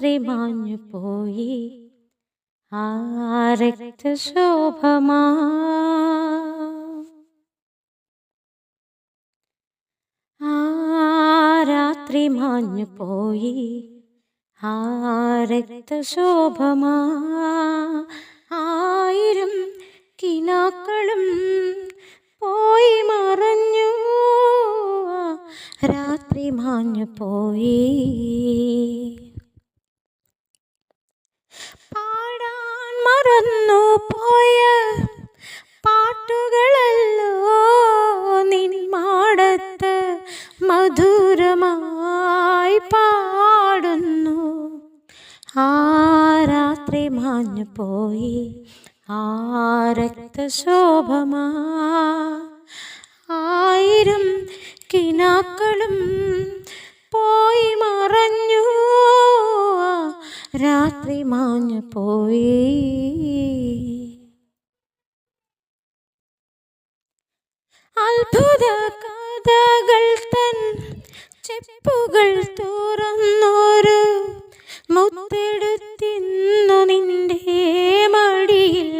രാത്രി മാഞ്ഞു പോയി. ആ രക്തശോഭമാ രാത്രി മാഞ്ഞു പോയി. ആ രക്തശോഭമാ ആയിരം കിനാക്കളും പോയി മറഞ്ഞു. രാത്രി മാഞ്ഞു പോയി. മറന്നു പോയ പാട്ടുകളല്ലോ നിൻ മാടത്ത് മധുരമായി പാടുന്നു. ആ രാത്രി മാഞ്ഞു പോയി ആ രക്തശോഭമാ. ആയിരം കിനാക്കളും പോയി മറഞ്ഞു. രാത്രി മാഞ്ഞു പോയി. അത്ഭുത കഥകൾ തൻ ചെപ്പുകൾ തുറന്നോരു മുത്തെടുത്തിന്നു നിന്റെ മടിയിൽ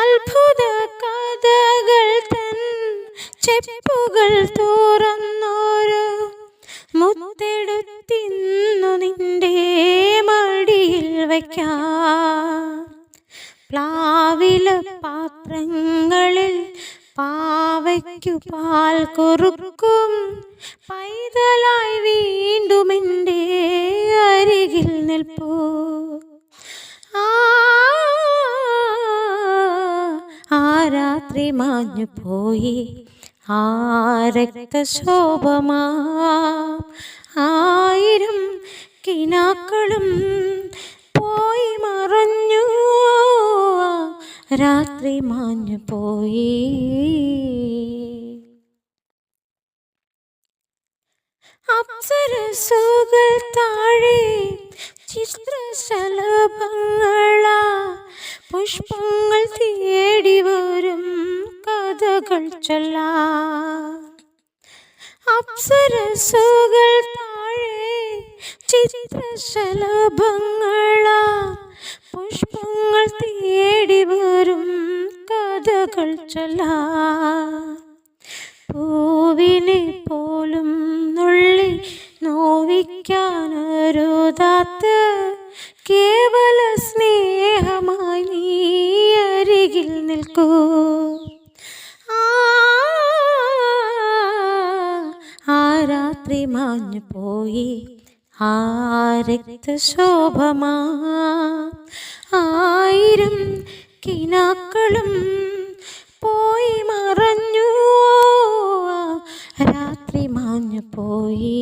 അത്ഭുത കഥകൾ തൻ ചെപ്പുകൾ തുറന്നോരു മുത്തെടുത്തിന്നു നിന്റെ മടിയിൽ വയ്ക്കാം. പ്ലാവില പാത്രങ്ങളിൽ പാവയ്ക്കു പാൽ കുറുക്കും. പൈതലായി വീണ്ടും എന്റെ അരികിൽ നിൽപ്പൂ. ആ രാത്രി മാഞ്ഞു പോയി. ആ രക്തശോഭമാ ആയിരം കിനാക്കളും രാത്രി മാഞ്ഞു പോയി. അപ്സരസുകൾ താഴെ ചിത്രശലഭങ്ങളാ. പുഷ്പങ്ങൾ തേടി വരും കഥകൾ ചൊല്ലാ. അപ്സരസുകൾ താഴെ ചിത്രശലഭങ്ങളാ. പുഷ്പങ്ങൾ തേടി വരും കഥകൾ ചൊല്ലാ. പൂവിനെ പോലും നുള്ളി നോവിക്കാനൊരുതാത്ത കേവല സ്നേഹമായി നീ അരികിൽ നിൽക്കൂ. ആ രാത്രി മാഞ്ഞു പോയി ആ ആയിരം കിനാക്കളും പോയി മറഞ്ഞു രാത്രി മാഞ്ഞു പോയി